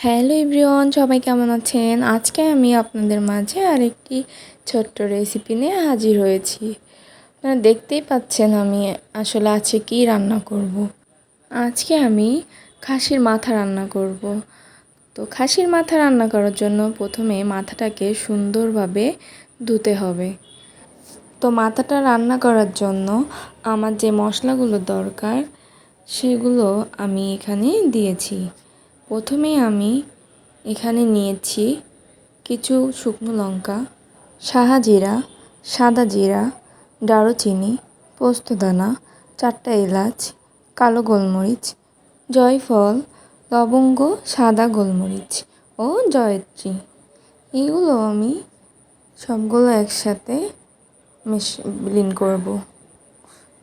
Hello everyone, সবাই কেমন আছেন আজকে আমি আপনাদের মাঝে আরেকটি ছোট্ট রেসিপি নিয়ে হাজির হয়েছি আপনারা দেখতেই পাচ্ছেন আমি আসলে আছে কি রান্না করব। আজকে আমি খাসির মাথা রান্না করব। তো খাসির মাথা রান্না করার জন্য প্রথমে মাথাটাকে সুন্দরভাবে ধুতে হবে তো মাথাটা রান্না করার জন্য আমার যে মশলাগুলো দরকার, সেগুলো আমি এখানে দিয়েছি প্রথমে আমি এখানে নিয়েছি কিছু শুকনো লঙ্কা সাহা জিরা, সাদা জিরা, দারুচিনি পোস্তদানা চারটা এলাচ, কালো গোলমরিচ, জয়ফল, লবঙ্গ, সাদা গোলমরিচ ও জয়ত্রী। এগুলো আমি সবগুলো একসাথে মিশ বিলীন করব।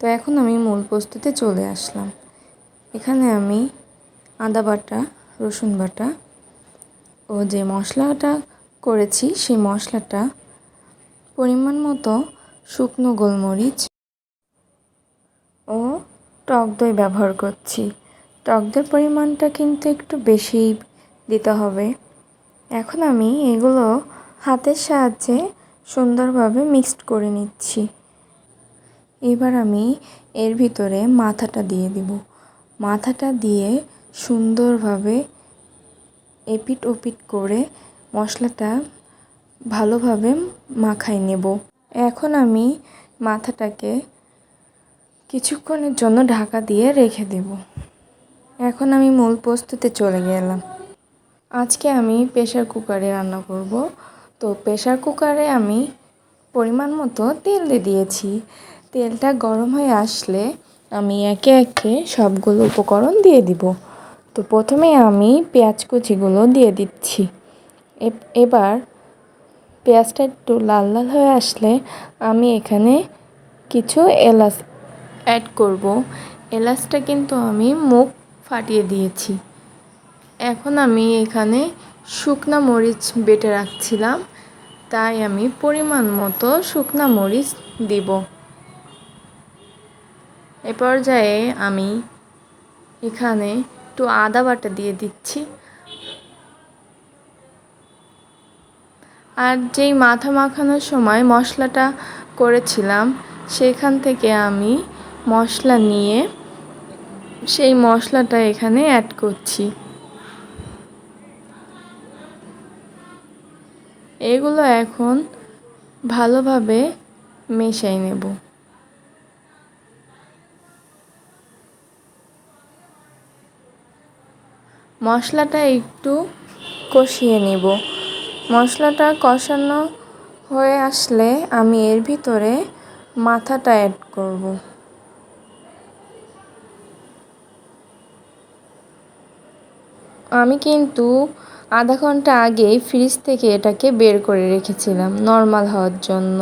তো এখন আমি মূল প্রস্তুতে চলে আসলাম। এখানে আমি আদা বাটা রসুন বাটা ও যে মশলাটা করেছি, সেই মশলাটা পরিমাণ মতো শুকনো গোলমরিচ ও টক দই ব্যবহার করছি। টক দইয়ের পরিমাণটা কিন্তু একটু বেশি দিতে হবে। এখন আমি এগুলো হাতের সাহায্যে সুন্দরভাবে মিক্সড করে নিচ্ছি। এবার আমি এর ভিতরে মাথাটা দিয়ে দিব। মাথাটা দিয়ে সুন্দরভাবে এপিট ওপিট করে মশলাটা ভালোভাবে মাখাই নেব। এখন আমি মাথাটাকে কিছুক্ষণের জন্য ঢাকা দিয়ে রেখে দেব। এখন আমি মূল প্রস্তুতে চলে গেলাম। আজকে আমি প্রেশার কুকারে রান্না করব। তো প্রেশার কুকারে আমি পরিমাণ মতো তেল দিয়ে দিয়েছি। তেলটা গরম হয়ে আসলে আমি একে একে সবগুলো উপকরণ দিয়ে দিব। তো প্রথমে আমি পেঁয়াজ কুচিগুলো দিয়ে দিচ্ছি। এবার পেঁয়াজটা একটু লাল লাল হয়ে আসলে আমি এখানে কিছু এলাচ অ্যাড করব। এলাচটা কিন্তু আমি মুখ ফাটিয়ে দিয়েছি। এখন আমি এখানে শুকনা মরিচ বেটে রাখছিলাম, তাই আমি পরিমাণ মতো শুকনা মরিচ দিব। এ পর্যায়ে আমি এখানে একটু আদা বাটা দিয়ে দিচ্ছি। আর যেই মাথা মাখানোর সময় মশলাটা করেছিলাম, সেখান থেকে আমি মশলা নিয়ে সেই মশলাটা এখানে অ্যাড করছি। এগুলো এখন ভালোভাবে মেশাই নেব। মশলাটা একটু কষিয়ে নিব। মশলাটা কষানো হয়ে আসলে আমি এর ভিতরে মাথাটা অ্যাড করব। আমি কিন্তু আধা ঘণ্টা আগেই ফ্রিজ থেকে এটাকে বের করে রেখেছিলাম নর্মাল হওয়ার জন্য।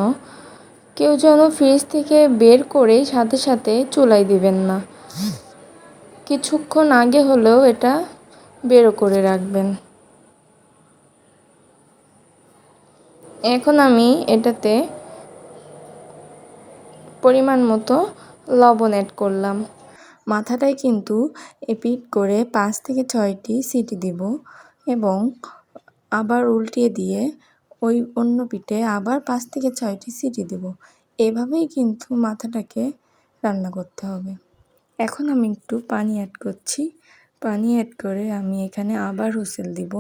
কেউ যেন ফ্রিজ থেকে বের করে সাথে সাথে চুলাই দিবেন না। কিছুক্ষণ আগে হলেও এটা বেরো করে রাখবেন। এখন আমি এটাতে পরিমাণ মতো লবণ অ্যাড করলাম। মাথাটায় কিন্তু এপিট করে পাঁচ থেকে ছয়টি সিটি দিব এবং আবার উল্টিয়ে দিয়ে ওই অন্য পিঠে আবার পাঁচ থেকে ছয়টি সিটি দেব। এভাবেই কিন্তু মাথাটাকে রান্না করতে হবে। এখন আমি একটু পানি অ্যাড করছি। পানি অ্যাড করে আমি এখানে আবার হুসেল দিব।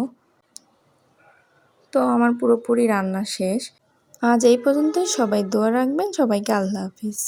তো আমার পুরোপুরি রান্না শেষ। আজ এই পর্যন্তই। সবাই দোয়া রাখবেন। সবাইকে আল্লাহ হাফিজ।